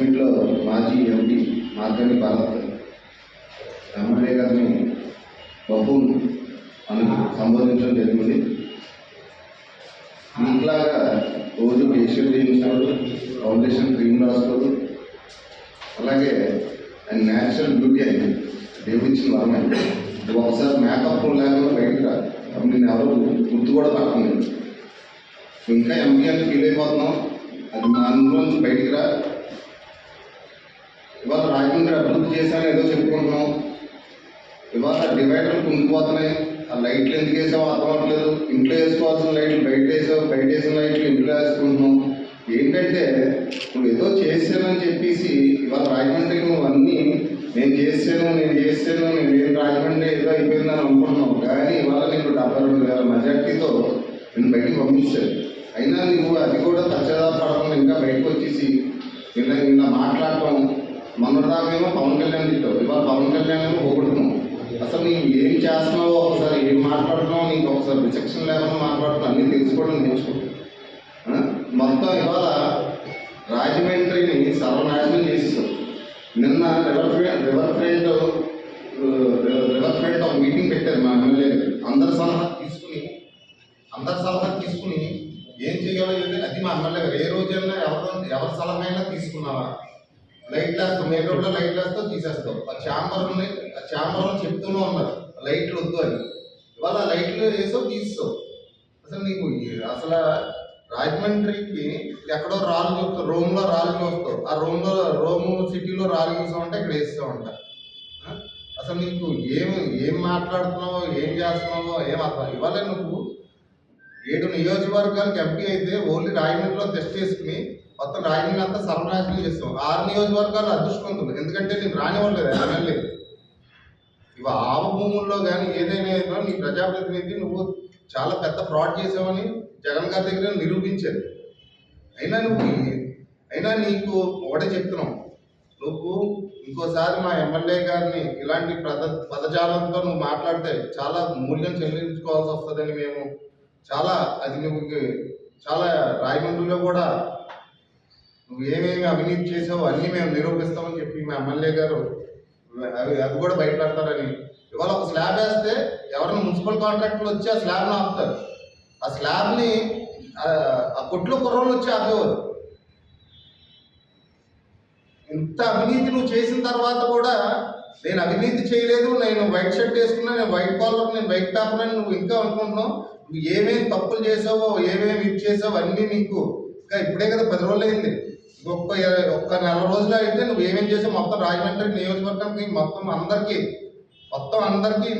మాజీ ఎంపీ మార్గని భారత్ రమణయ్య గారిని బహుల్ అని సంబోధించడం జరిగింది. మీకులాగా రోజు ఫేషియల్ చేయించినప్పుడు ఫౌండేషన్ క్రీమ్ రాసుకోడు అలాగే ఆయన న్యాచురల్ బ్యూటీ అయింది దేవుడిచ్చిన వరమే ఒకసారి మేకప్ లేకుండా బయటికి రా. అప్పుడు నేను ఎవరు గుర్తు కూడా పట్టలేదు. ఇంకా ఎంపీ అని ఫీల్ అయిపోతున్నాం. అది మా అందులోంచి బయటికి రా. ఇవాళ రాజమండ్రి అభివృద్ధి చేశాను ఏదో చెప్పుకుంటున్నాం. ఇవాళ డివైడర్లు కుంగిపోతున్నాయి. ఆ లైట్లు ఎందుకు వేసావో అర్థం అవ్వట్లేదు. ఇంట్లో వేసుకోవాల్సిన లైట్లు బయట వేసావు బయట వేసిన లైట్లు ఇంట్లో వేసుకుంటున్నాం. ఏంటంటే నువ్వు ఏదో చేసానని చెప్పేసి ఇవాళ రాజమండ్రికి నువ్వు అన్నీ నేను చేసాను నేను చేసాను నేను ఏం రాజమండ్రి ఏదో అయిపోయిందని అనుకుంటున్నావు. కానీ ఇవాళ నీకు డెబ్బై రెండు వేల మెజార్టీతో నేను బయటకు పంపించాను అయినా నువ్వు అది కూడా పశ్చాత్తాపడకుండా ఇంకా బయటకు వచ్చేసి నిన్న నిన్న మాట్లాడటం మొన్నటిదాకేమో పవన్ కళ్యాణ్ తిట్టావు. ఇవాళ పవన్ కళ్యాణ్ ఏమో పొగుడుతున్నావు. అసలు నీవు ఏం చేస్తున్నావో ఒకసారి ఏం మాట్లాడుతున్నావు నీకు ఒకసారి విచక్షణ లేకుండా మాట్లాడుతున్నావు అన్నీ తెలుసుకోవడం నేర్చుకో. మొత్తం ఇవాళ రాజమండ్రిని సర్వనాశనం చేసేసారు నిన్న river friend river friend river friend ఒక మీటింగ్ పెట్టారు మా ఎమ్మెల్యే అందరి సలహా తీసుకుని అందరి సలహా తీసుకుని ఏం చేయాలో అది మా ఎమ్మెల్యే గారు. ఏ రోజైనా ఎవరు ఎవరి సలహా అయినా తీసుకున్నావా? లైట్ వేస్తాం ఏ రోడ్లో లైట్ వేస్తావు తీసేస్తాం. ఆ ఛాంబర్ ఉన్నాయి ఆ ఛాంబర్లో చెప్తూనే ఉన్నారు లైట్లు వద్దు అని. ఇవాళ లైట్లు వేసావు తీస్తావు అసలు నీకు అసలు రాజమండ్రికి ఎక్కడో రాళ్ళు చూస్తావు. రోమ్లో రాళ్ళు చూస్తావు. ఆ రోమ్లో రోమ్ సిటీలో రాళ్ళు చూసామంటే ఇక్కడ వేస్తామంట ఆ? అసలు నీకు ఏం ఏం మాట్లాడుతున్నావో ఏం చేస్తున్నావో ఏం అర్థం? ఇవాళ నువ్వు ఏడు నియోజకవర్గాలకు ఎంపీ అయితే ఓన్లీ రాయమండ్రిలో టెస్ట్ చేసుకుని మొత్తం రాయమండ్రి అంతా సర్వనాశనం చేస్తాం. ఆరు నియోజకవర్గాలు అదృష్టవంతులు. ఎందుకంటే నేను రానివ్వలేదు ఎమ్మెల్యే. ఇవి ఆవ భూముల్లో కానీ ఏదైనా ఏదో నీ ప్రజాప్రతినిధి నువ్వు చాలా పెద్ద ఫ్రాడ్ చేసావని జగన్ గారి దగ్గర నిరూపించారు. అయినా నువ్వు అయినా నీకు ఒకటే చెప్తున్నావు నువ్వు ఇంకోసారి మా ఎమ్మెల్యే గారిని ఇలాంటి పద పదజాలంతో నువ్వు మాట్లాడితే చాలా మూల్యం చెల్లించుకోవాల్సి వస్తుందని మేము చాలా అది నువ్వు చాలా రాయమండ్రిలో కూడా నువ్వు ఏమేమి అవినీతి చేసావో అన్నీ మేము నిరూపిస్తామని చెప్పి మా ఎమ్మెల్యే గారు అవి అది కూడా బయట పెడతారని ఇవాళ ఒక స్లాబ్ వేస్తే ఎవరైనా మున్సిపల్ కాంట్రాక్టర్లు వచ్చి ఆ స్లాబ్ని ఆపుతారు. ఆ స్లాబ్ని ఆ ఆ కొట్లో కుర్రోళ్ళు వచ్చి ఆపేవారు. ఇంత అవినీతి నువ్వు చేసిన తర్వాత కూడా నేను అవినీతి చేయలేదు నేను వైట్ షర్ట్ వేసుకున్నా నేను వైట్ కాలర్ నేను వైట్ టాప్ అని నువ్వు ఇంకా అనుకుంటున్నావు. నువ్వు ఏమేమి తప్పులు చేసావో ఏమేమి ఇచ్చేసావో అన్నీ నీకు. ఇంకా ఇప్పుడే కదా పది రోజులు అయింది ఇంకొక ఒక్క నెల రోజులు అయితే నువ్వు ఏమేమి చేసావు మొత్తం రాజమండ్రి నియోజకవర్గానికి మొత్తం అందరికీ మొత్తం అందరికీ